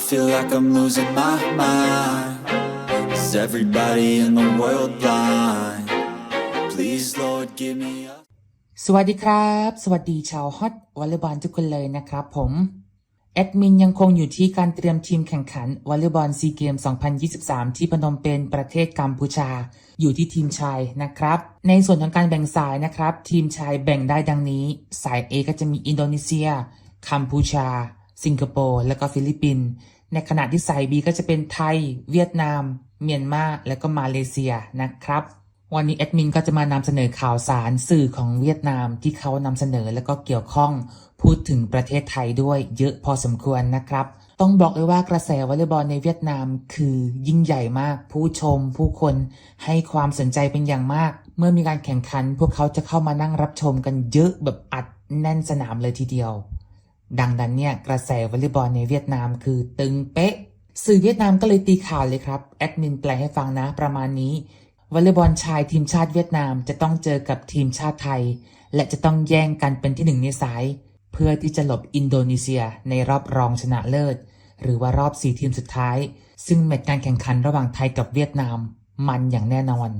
feel like I'm losing my mind. Is everybody in the world blind? Please, Lord, give me a สวัสดีครับ สวัสดีชาวฮอตวอลเลย์บอลทุกคนเลยนะครับผม แอดมินยังคงอยู่ที่การเตรียมทีมแข่งขันวอลเลย์บอลซีเกม 2023 ที่พนมเปญประเทศกัมพูชา อยู่ที่ทีมชายนะครับ ในส่วนของการแบ่งสายนะครับ ทีมชายแบ่งได้ดังนี้ สาย A ก็จะมีอินโดนีเซีย กัมพูชา สิงคโปร์และก็ฟิลิปปินส์ในขณะที่สาย B ก็จะเป็นไทย เวียดนาม เมียนมาและก็มาเลเซียนะครับวันนี้แอดมินก็จะมานำเสนอข่าวสารสื่อของเวียดนามที่เขานำเสนอแล้วก็เกี่ยวข้องพูดถึงประเทศไทยด้วยเยอะพอสมควรนะครับ ต้องบอกเลยว่ากระแสวอลเลย์บอลในเวียดนามคือยิ่งใหญ่มาก ผู้ชม ผู้คนให้ความสนใจเป็นอย่างมาก เมื่อมีการแข่งขัน พวกเขาจะเข้ามานั่งรับชมกันเยอะแบบอัดแน่นสนามเลยทีเดียว ดังนั้นเนี่ยกระแสวอลเลย์บอลในเวียดนามคือตึงเป๊ะ สื่อเวียดนามก็เลยตีข่าวเลยครับแอดมินแปลให้ฟังนะประมาณนี้วอลเลย์บอลชายทีมชาติเวียดนามจะต้องเจอกับทีมชาติไทย และจะต้องแย่งกันเป็นที่หนึ่งในสาย เพื่อที่จะหลบอินโดนีเซียในรอบรองชนะเลิศ หรือว่ารอบสี่ทีมสุดท้าย ซึ่งแมตช์การแข่งขันระหว่างไทยกับเวียดนาม มันอย่างแน่นอน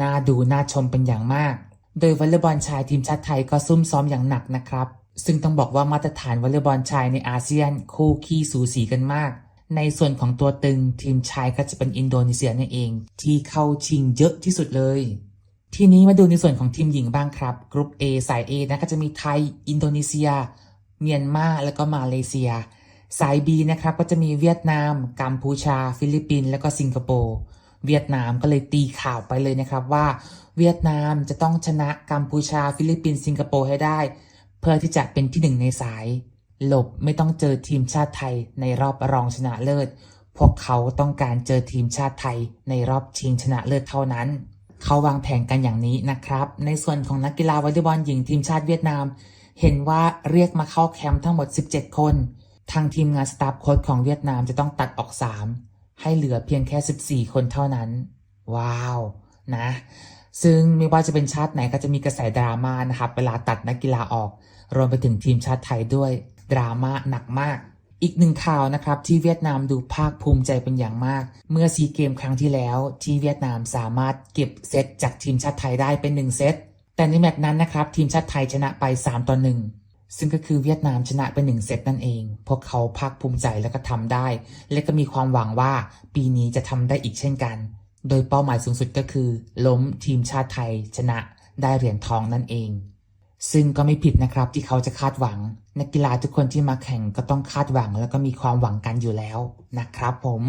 น่าดูน่าชมเป็นอย่างมาก โดยวอลเลย์บอลชายทีมชาติไทยก็ซุ่มซ้อมอย่างหนักนะครับ ซึ่งต้องบอกว่ามาตรฐานวอลเลย์บอลชายในอาเซียนคู่ขี้สูสีกันมาก ในส่วนของตัวตึงทีมชายก็จะเป็นอินโดนีเซียนั่นเอง ที่เข้าชิงเยอะที่สุดเลย ทีนี้มาดูในส่วนของทีมหญิงบ้างครับกรุ๊ป A สาย A นะก็จะมีไทย อินโดนีเซีย เมียนมาแล้วก็มาเลเซีย สาย B นะครับก็จะมีเวียดนาม กัมพูชา ฟิลิปปินส์แล้วก็สิงคโปร์เวียดนามก็เลยตีข่าวไปเลยนะครับว่า เวียดนามจะต้องชนะกัมพูชา ฟิลิปปินส์สิงคโปร์ให้ได้ เพื่อที่จะเป็นที่หนึ่งในสาย หลบไม่ต้องเจอทีมชาติไทยในรอบรองชนะเลิศ พวกเขาต้องการเจอทีมชาติไทยในรอบชิงชนะเลิศเท่านั้น เขาวางแผนกันอย่างนี้นะครับ ในส่วนของนักกีฬาวอลเลย์บอลหญิงทีมชาติเวียดนาม เห็นว่าเรียกมาเข้าแคมป์ทั้งหมด 17 คน ทางทีมงานสตาฟโค้ชของเวียดนามจะต้องตัดออก 3 ให้เหลือเพียงแค่ 14 คนเท่านั้น ว้าว นะ ซึ่งไม่ว่าจะเป็นชาติไหนก็จะมีกระแสดราม่านะครับเวลาตัดนักกีฬาออก รวมไปถึงทีมชาติไทยด้วยดราม่าหนักมาก อีกหนึ่งข่าวนะครับที่เวียดนามดูภาคภูมิใจเป็นอย่างมาก เมื่อซีเกมครั้งที่แล้วที่เวียดนามสามารถเก็บเซตจากทีมชาติไทยได้เป็น 1 เซตแต่ในแมตช์นั้นนะครับทีมชาติไทยชนะไป3ต่อ1ซึ่งก็คือเวียดนามชนะเป็น1เซตนั่นเอง พวกเขาภาคภูมิใจแล้วก็ทำได้ และก็มีความหวังว่าปีนี้จะทำได้อีกเช่นกัน โดยเป้าหมายสูงสุดก็คือ ล้มทีมชาติไทยชนะได้เหรียญทองนั่นเอง ซึ่งก็ไม่ผิดนะครับที่เขาจะคาดหวัง นักกีฬาทุกคนที่มาแข่งก็ต้องคาดหวังแล้วก็มีความหวังกันอยู่แล้วนะครับผม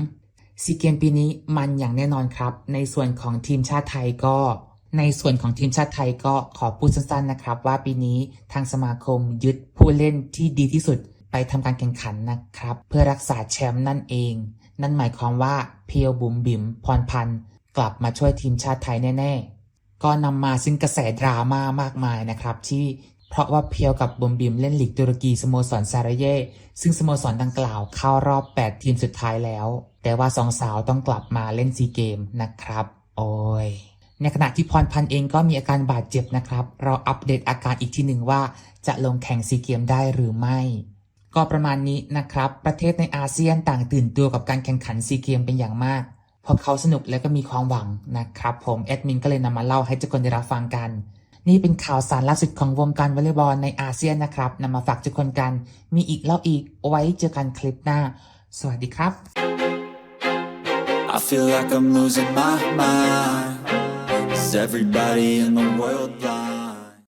ซีเกมปีนี้มันอย่างแน่นอนครับ ในส่วนของทีมชาติไทยก็ ในส่วนของทีมชาติไทยก็ขอพูดสั้นๆนะครับ ว่าปีนี้ทางสมาคมยึดผู้เล่นที่ดีที่สุด ไปทำการแข่งขันนะครับ เพื่อรักษาแชมป์นั่นเอง นั่นหมายความว่าเพียวบุ๋มบิ๋มพรพันธ์กลับมาช่วยทีมชาติไทยแน่ ๆ ก็นำมาซึ่งกระแสดราม่ามากมายนะครับที่เพราะว่าเพียวกับบุมบิมเล่นหลีกตุรกีสโมสรซาราเย่ซึ่งสโมสรดังกล่าวเข้ารอบ 8 ทีมสุดท้ายแล้ว แต่ว่าสองสาวต้องกลับมาเล่นซีเกมนะครับ โอ้ย ในขณะที่พรพันธ์เองก็มีอาการบาดเจ็บนะครับ เราอัปเดตอาการอีกทีหนึ่งว่าจะลงแข่งซีเกมได้หรือไม่ ก็ประมาณนี้นะครับ ประเทศในอาเซียนต่างตื่นตัวกับการแข่งขันซีเกมเป็นอย่างมากเพราะเขาสนุกและก็มีความหวังนะครับ ผมแอดมินก็เลยนำมาเล่าให้ทุกคนได้รับฟังกัน นี่เป็นข่าวสารล่าสุดของวงการวอลเลย์บอลในอาเซียนนะครับนำมาฝากทุกคนกัน มีอีกเล่าอีกไว้เจอกันคลิปหน้า สวัสดีครับ I feel like I'm losing my mind. Is everybody in the world blind?